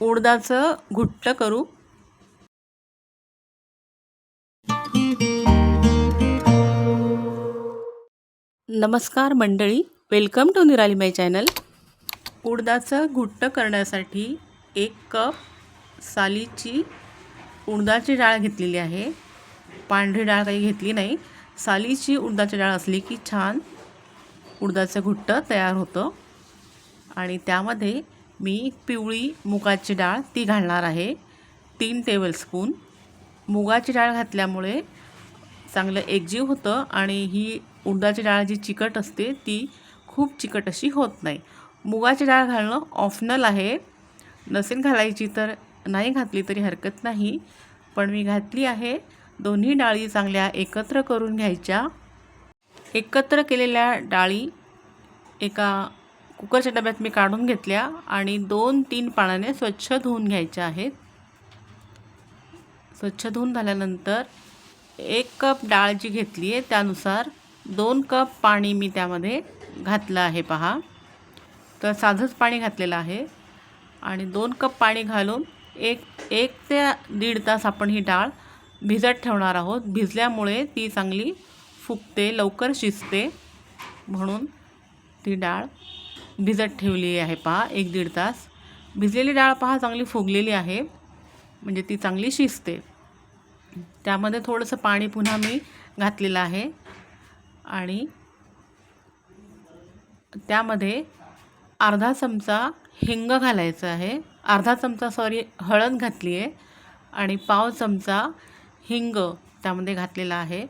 उडदाचं घुट्ट करू. नमस्कार मंडळी वेलकम टू निराली माय चॅनल उडदाचं घुट्ट करण्यासाठी एक कप सालीची उडदाची डाळ घेतलेली आहे. पांढरी डाळ काही घेतली नाही. सालीची उडदाची डाळ असली की छान उडदाचं घुट्ट तयार होतं. आणि त्यामध्ये मी पिवळी मुगाची डाळ ती घालणार आहे. तीन टेबलस्पून मुगाची डाळ घातल्यामुळे चांगलं एकजीव होतं आणि ही उडदाची डाळ जी चिकट असते ती खूप चिकट अशी होत नाही. मुगाची डाळ घालणं ऑप्शनल आहे. नसेल घालायची तर नाही घातली तरी हरकत नाही. पण मी घातली आहे. दोन्ही डाळी चांगल्या एकत्र करून घ्यायच्या. एकत्र केलेल्या डाळी एका कुकरच्या डब्यात मी काढून घेतल्या आणि दोन तीन पाण्याने स्वच्छ धुवून घ्यायच्या आहेत. स्वच्छ धुवून झाल्यानंतर एक कप डाळ जी घेतली आहे त्यानुसार दोन कप पाणी मी त्यामध्ये घातलं आहे पहा. तर साधंच पाणी घातलेलं आहे आणि दोन कप पाणी घालून एक एक ते दीड तास आपण ही डाळ भिजत ठेवणार आहोत. भिजल्यामुळे ती चांगली फुगते लवकर शिजते म्हणून ती डाळ भिजत ठेवली आहे पहा एक दीड तास. भिजलेली डाळ पहा चांगली फुगलेली आहे. म्हणजे ती चांगली शिजते. त्यामध्ये थोडंसं पाणी पुन्हा मी घातलेलं आहे. आणि त्यामध्ये अर्धा चमचा हिंग घालायचं आहे. अर्धा चमचा सॉरी हळद घातली आहे. आणि पाव चमचा हिंग त्यामध्ये घातलेला आहे.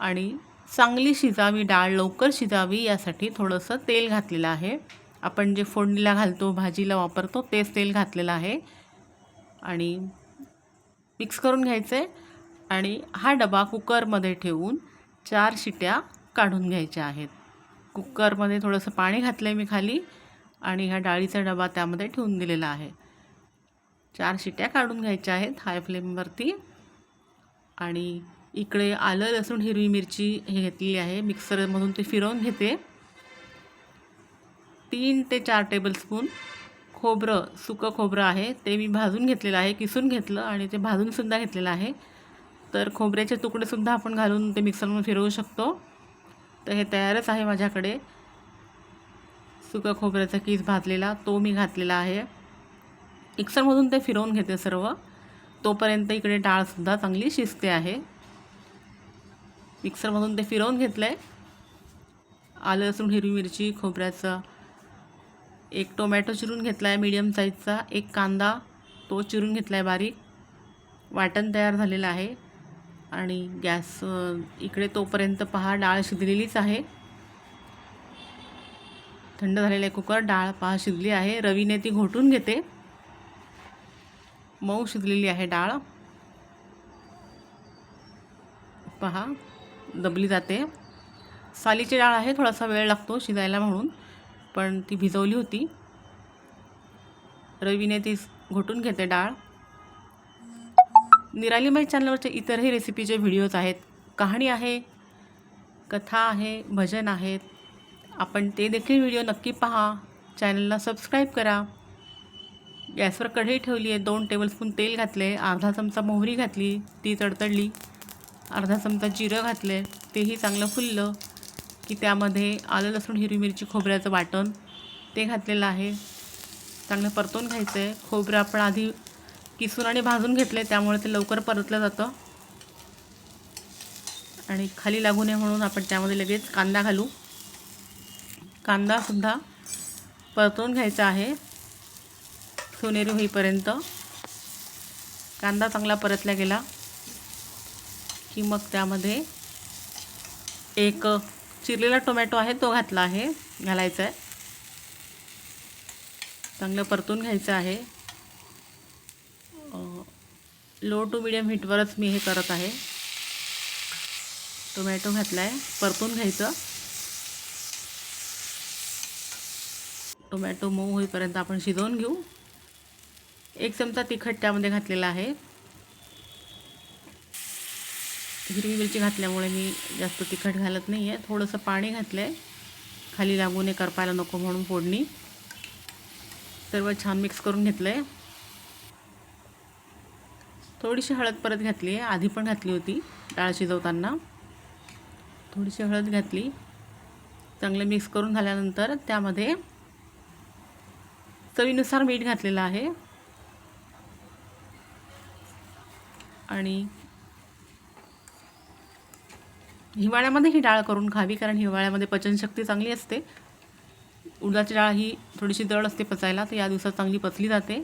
आणि चांगली शिजावी डाळ लवकर शिजावी यासाठी थोडंसं तेल घातलेलं आहे. आपण जे फोडणीला घालतो भाजीला वापरतो तेच तेल घातलेलं आहे. आणि मिक्स करून घ्यायचं आहे आणि हा डबा कुकरमध्ये ठेवून चार शिट्या काढून घ्यायच्या आहेत. कुकरमध्ये थोडंसं पाणी घातलं आहे मी खाली आणि ह्या डाळीचा डबा त्यामध्ये ठेवून दिलेला आहे. चार शिट्या काढून घ्यायच्या आहेत हाय फ्लेमवरती. आणि इकडे आलं लसूण हिरवी मिरची हे घेतलेली आहे. मिक्सरमधून ते फिरवून घेते. तीन ते चार टेबलस्पून खोबरं सुकं खोबरं आहे. ते मी भाजून घेतलेलं आहे किसून घेतलं आणि ते भाजूनसुद्धा घेतलेलं आहे. तर खोबऱ्याचे तुकडेसुद्धा आपण घालून ते मिक्सरमध्ये फिरवू शकतो. तर हे तयारच आहे माझ्याकडे. सुका खोबऱ्याचा कीस भाजलेला तो मी घातलेला आहे. मिक्सरमधून ते फिरवून घेते सर्व. तोपर्यंत इकडे डाळसुद्धा चांगली शिजते आहे. मिक्सरमधून ते फिरवून घेतलं आहे आलं लसूण हिरवी मिरची खोबऱ्याचं. एक टोमॅटो चिरून घेतला आहे मीडियम साईजचा एक कांदा तो चिरून घेतला आहे बारीक. वाटण तयार झालेलं आहे. आणि गॅस इकडे तोपर्यंत पहा डाळ शिजलेलीच आहे. थंड झालेलं आहे कुकर. डाळ पहा शिजली आहे. रवीने ती घोटून घेते. मऊ शिजलेली आहे डाळ. पहा. दबली जाते. सालीची डाळ आहे थोडासा वेळ लागतो शिजायला म्हणून पण ती भिजवली होती. रवीने ती घोटून घेते डाळ. निरालीमाई चॅनलवरचे इतरही रेसिपीचे व्हिडिओज आहेत. कहाणी आहे कथा आहे भजन आहेत. आपण ते देखील व्हिडिओ नक्की पहा. चॅनलला सबस्क्राईब करा. गॅसवर कढई ठेवली आहे दोन टेबलस्पून तेल घातले अर्धा चमचा मोहरी घातली ती तडतडली. अर्धा चमचा जिरं घातले तेही चांगलं फुललं की त्यामध्ये आलं लसूण हिरवी मिरची खोबऱ्याचं वाटण ते घातलेलं आहे. चांगलं परतून घ्यायचं आहे खोबरं आपण आधी किसून आणि भाजून घेतले त्यामुळे ते लवकर परतलं जातं. आणि खाली लागू नये म्हणून आपण त्यामध्ये लगेच कांदा घालू. कांदासुद्धा परतून घ्यायचा आहे. सोनेरी होईपर्यंत. कांदा चांगला परतला गेला. की मग त्यामध्ये एक चिरलेला टोमॅटो आहे तो घातला आहे घालायचा आहे. चांगलं परतून घ्यायचं आहे. लो टू मिडियम हीटवरच मी हे करत आहे. टोमॅटो घातला आहे परतून घ्यायचं. टोमॅटो मऊ होईपर्यंत आपण शिजवून घेऊ. एक चमचा तिखट त्यामध्ये घातलेला आहे. हिरवी मिरची घातल्यामुळे मी जास्त तिखट घालत नाही आहे थोडंसं पाणी घातलं आहे खाली लागू नये करपायला नको म्हणून फोडणी. सर्व छान मिक्स करून घेतलं आहे थोडीशी हळद परत घातली आहे आधी पण घातली होती डाळ शिजवताना. थोडीशी हळद घातली. चांगलं मिक्स करून झाल्यानंतर त्यामध्ये चवीनुसार मीठ घातलेलं आहे. आणि हिवाळ्यामध्ये ही डाळ करून खावी कारण हिवाळ्यामध्ये पचनशक्ती चांगली असते. उडदाची डाळ ही थोडीशी दळ असते पचायला तर या दिवसात चांगली पचली जाते.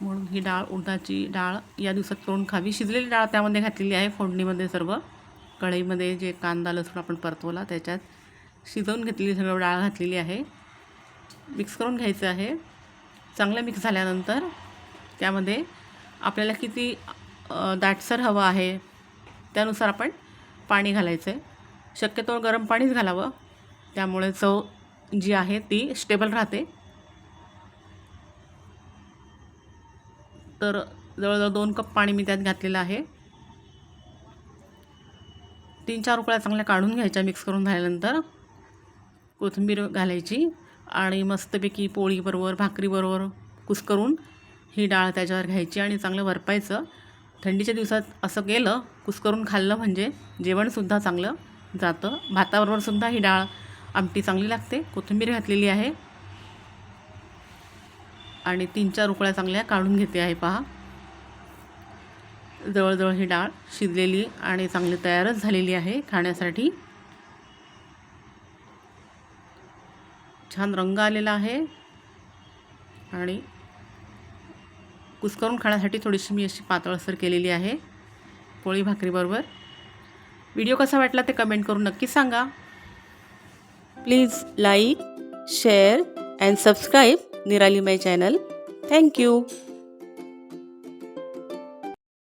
म्हणून ही डाळ उडदाची डाळ या दिवसात करून खावी. शिजलेली डाळ त्यामध्ये घातलेली आहे फोडणीमध्ये सर्व. कढईमध्ये जे कांदा लसूण आपण परतवला त्याच्यात शिजवून घेतलेली सगळं डाळ घातलेली आहे. मिक्स करून घ्यायचं आहे. चांगलं मिक्स झाल्यानंतर त्यामध्ये आपल्याला किती दाटसर हवं आहे त्यानुसार आपण पाणी घालायचं आहे शक्यतो गरम पाणीच घालावं. त्यामुळे चव जी आहे ती स्टेबल राहते. तर जवळजवळ दोन कप पाणी मी त्यात घातलेलं आहे. तीन चार उकळ्या चांगल्या काढून घ्यायच्या मिक्स करून झाल्यानंतर. कोथिंबीर घालायची आणि मस्तपैकी पोळीबरोबर भाकरीबरोबर कुस्करून ही डाळ त्याच्यावर घ्यायची आणि चांगलं वरपायचं. थंडीच्या दिवसात असं केलं कुस्करून खाल्लं म्हणजे जेवणसुद्धा चांगलं जातं. भाताबरोबरसुद्धा ही डाळ आमटी चांगली लागते. कोथिंबीर घातलेली आहे. आणि तीन चार उकळ्या चांगल्या काढून घेते आहे पहा. जवळजवळ ही डाळ शिजलेली आणि चांगली तयारच झालेली आहे खाण्यासाठी. छान रंग आलेला आहे. आणि कुस्करून खाण्यासाठी थोडीशी मी अशी पातळसर केलेली आहे पोळी भाकरीबरोबर व्हिडिओ कसा वाटला ते कमेंट करून नक्की सांगा. Please like share and subscribe Nirali my channel. Thank you